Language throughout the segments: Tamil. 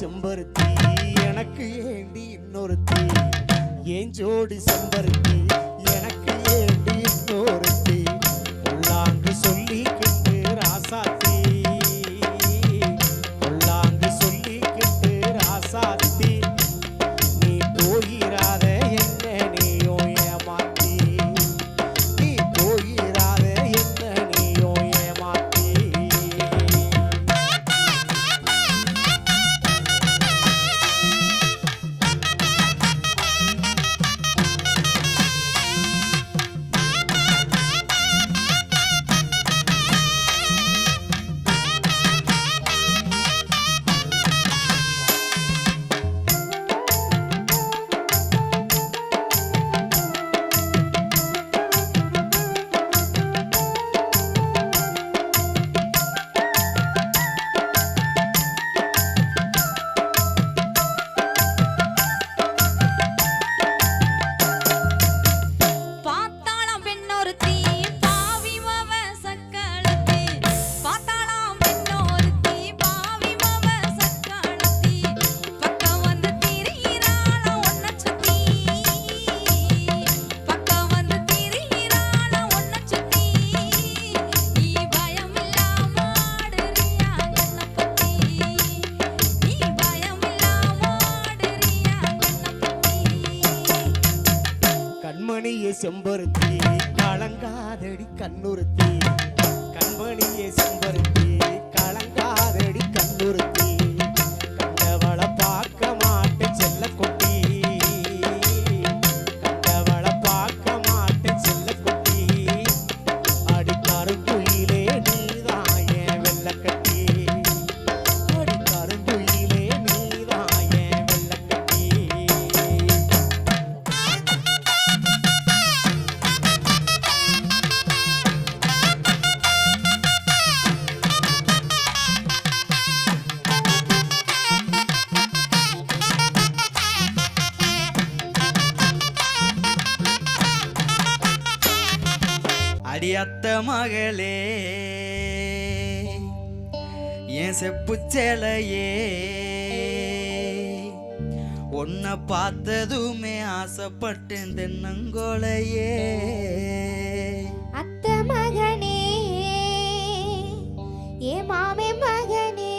செம்பருத்தி எனக்கு ஏண்டி இன்னொருத்தி? ஏன் ஜோடி செம்பருத்தி? கண்மணியே செம்பருத்தி கலங்காதடி கண்ணுறுத்தி. கண்மணியே செம்பருத்தி கலங்காதடி கண்ணுறுத்தி. மகளே என் செப்பு சேலையே உன்னை பார்த்ததுமே ஆசைப்பட்டேன் தென்னங்கோலையே அத்த மகனே ஏ மாமே மகனே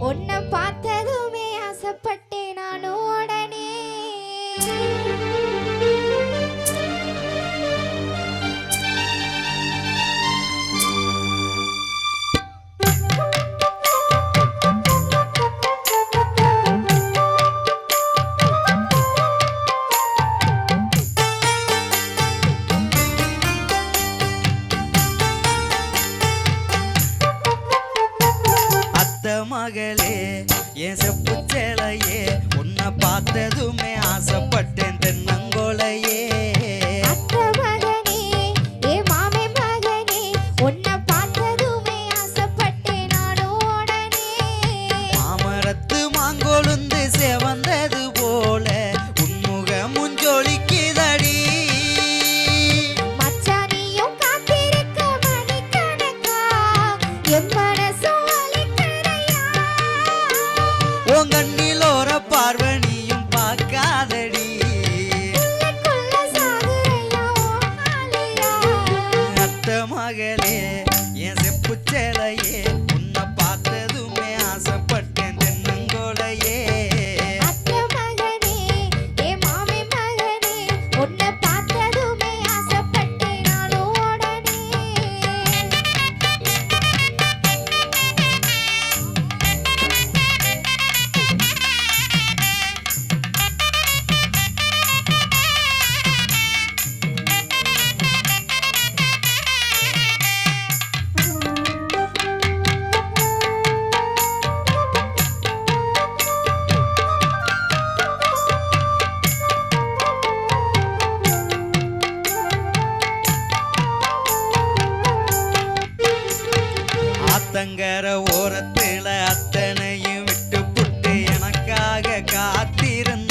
உன்னை பார்த்ததுமே ஆசைப்பட்ட பார்த்ததுமே ஆசைப்பட்டேன் தென்ன கர ஓரத்தில் அத்தனையும் விட்டு புட்டு எனக்காக காத்திருந்த